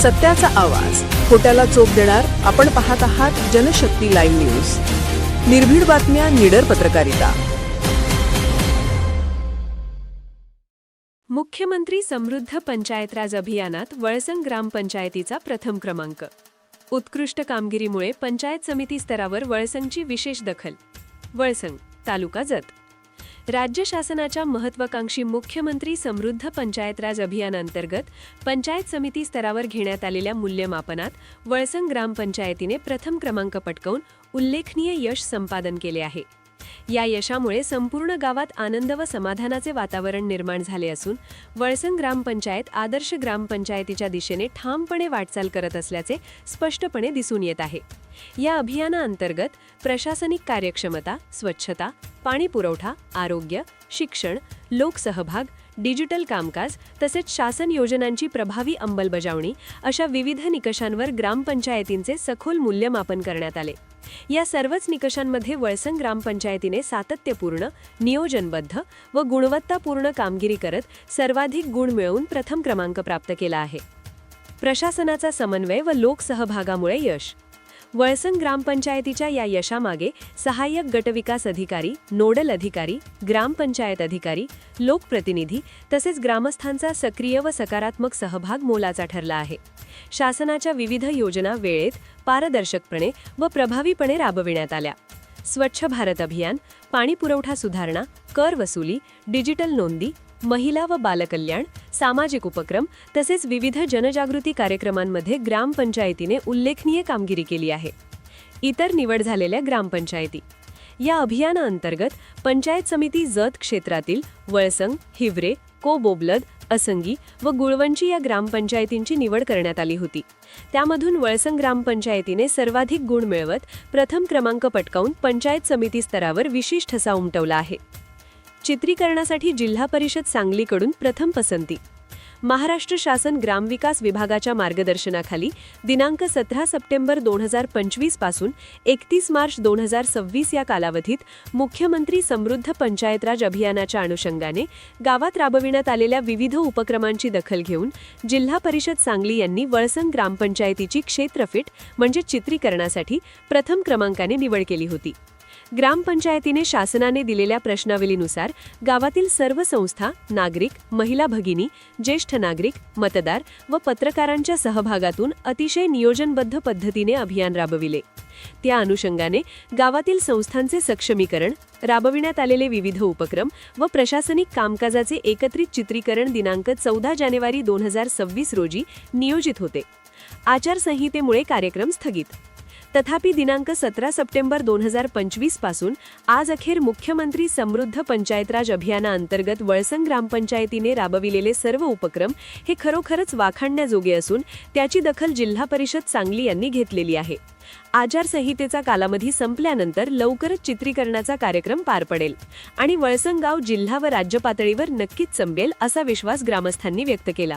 सत्याचा आवाज. खोट्याला चोप देणार आपण पाहत आहात जनशक्ती लाईव्ह न्यूज. निर्भीड बातम्या निडर पत्रकारिता. मुख्यमंत्री समृद्ध पंचायत राज अभियानात वळसंग ग्रामपंचायतीचा प्रथम क्रमांक. उत्कृष्ट कामगिरीमुळे पंचायत समिती स्तरावर वळसंगची विशेष दखल. वळसंग तालुका जत. राज्य शासनाच्या महत्वाकांक्षी मुख्यमंत्री समृद्ध पंचायत राज अभियानांतर्गत पंचायत समिती स्तरावर घेण्यात आलेल्या मूल्यमापनात वळसंग ग्रामपंचायतीने प्रथम क्रमांक पटकावून उल्लेखनीय यश संपादन केले आहे. या यशामुळे संपूर्ण गावात आनंद व समाधानाचे वातावरण निर्माण झाले असून वळसंग ग्रामपंचायत आदर्श ग्रामपंचायतीच्या दिशेने ठामपणे वाटचाल करत असल्याचे स्पष्टपणे दिसून येत आहे. या अभियानाअंतर्गत प्रशासनिक कार्यक्षमता स्वच्छता पाणी पुरवठा आरोग्य शिक्षण लोकसहभाग डिजिटल कामकाज तसेच शासन योजनांची प्रभावी अंमलबजावणी अशा विविध निकषांवर ग्रामपंचायतींचे सखोल मूल्यमापन करण्यात आले. या सर्वच निकषांमध्ये वळसंग ग्रामपंचायतीने सातत्यपूर्ण नियोजनबद्ध व गुणवत्तापूर्ण कामगिरी करत सर्वाधिक गुण मिळवून प्रथम क्रमांक प्राप्त केला आहे. प्रशासनाचा समन्वय व लोकसहभागामुळे यश. वळसंग ग्रामपंचायतीच्या या यशामागे सहाय्यक गटविकास अधिकारी नोडल अधिकारी ग्रामपंचायत अधिकारी लोकप्रतिनिधी तसेच ग्रामस्थांचा सक्रिय व सकारात्मक सहभाग मोलाचा ठरला आहे. शासनाच्या विविध योजना वेळेत पारदर्शकपणे व प्रभावीपणे राबविण्यात आल्या. स्वच्छ भारत अभियान पाणी पुरवठा सुधारणा कर वसुली डिजिटल नोंदी महिला व बालकल्याण सामाजिक उपक्रम तसेच विविध जनजागृती कार्यक्रमांमध्ये ग्रामपंचायतीने उल्लेखनीय कामगिरी केली आहे. इतर निवड झालेल्या ग्रामपंचायती. या अभियानाअंतर्गत पंचायत समिती जत क्षेत्रातील वळसंग हिवरे कोबोबलद असंगी व गुळवंची या ग्रामपंचायतींची निवड करण्यात आली होती. त्यामधून वळसंग ग्रामपंचायतीने सर्वाधिक गुण मिळवत प्रथम क्रमांक पटकावून पंचायत समिती स्तरावर विशेष ठसा उमटवला आहे. चित्रीकरणासाठी जिल्हा परिषद सांगलीकडून प्रथम पसंती. महाराष्ट्र शासन ग्रामविकास विभागाच्या मार्गदर्शनाखाली दिनांक सतरा सप्टेंबर दोन हजार पंचवीसपासून एकतीस मार्च दोन हजार सव्वीस या कालावधीत मुख्यमंत्री समृद्ध पंचायत राज अभियानाच्या अनुषंगाने गावात राबविण्यात आलेल्या विविध उपक्रमांची दखल घेऊन जिल्हा परिषद सांगली यांनी वळसंग ग्रामपंचायतीची क्षेत्रफिट म्हणजे चित्रीकरणासाठी प्रथम क्रमांकाने निवड केली होती. ग्रामपंचायतीने शासनाने दिलेल्या प्रश्नावलीनुसार गावातील सर्व संस्था नागरिक महिला भगिनी ज्येष्ठ नागरिक मतदार व पत्रकारांच्या सहभागातून अतिशय नियोजनबद्ध पद्धतीने अभियान राबविले. त्या अनुषंगाने गावातील संस्थांचे सक्षमीकरण राबविण्यात आलेले विविध उपक्रम व प्रशासनिक कामकाजाचे एकत्रित चित्रीकरण दिनांक चौदा जानेवारी दोन हजार सव्वीस रोजी नियोजित होते. आचारसंहितेमुळे कार्यक्रम स्थगित. तथापि दिनांक सतरा सप्टेंबर दोन हजार पंचवीसपासून आज अखेर मुख्यमंत्री समृद्ध पंचायत राज अभियानाअंतर्गत वळसंग ग्रामपंचायतीने राबविलेले सर्व उपक्रम हे खरोखरच वाखाणण्याजोगे असून त्याची दखल जिल्हा परिषद सांगली यांनी घेतलेली आहे. आचारसंहितेचा कालावधी संपल्यानंतर लवकरच चित्रीकरणाचा कार्यक्रम पार पडेल आणि वळसंग गाव जिल्हा व राज्य पातळीवर नक्कीच संपेल असा विश्वास ग्रामस्थांनी व्यक्त केला.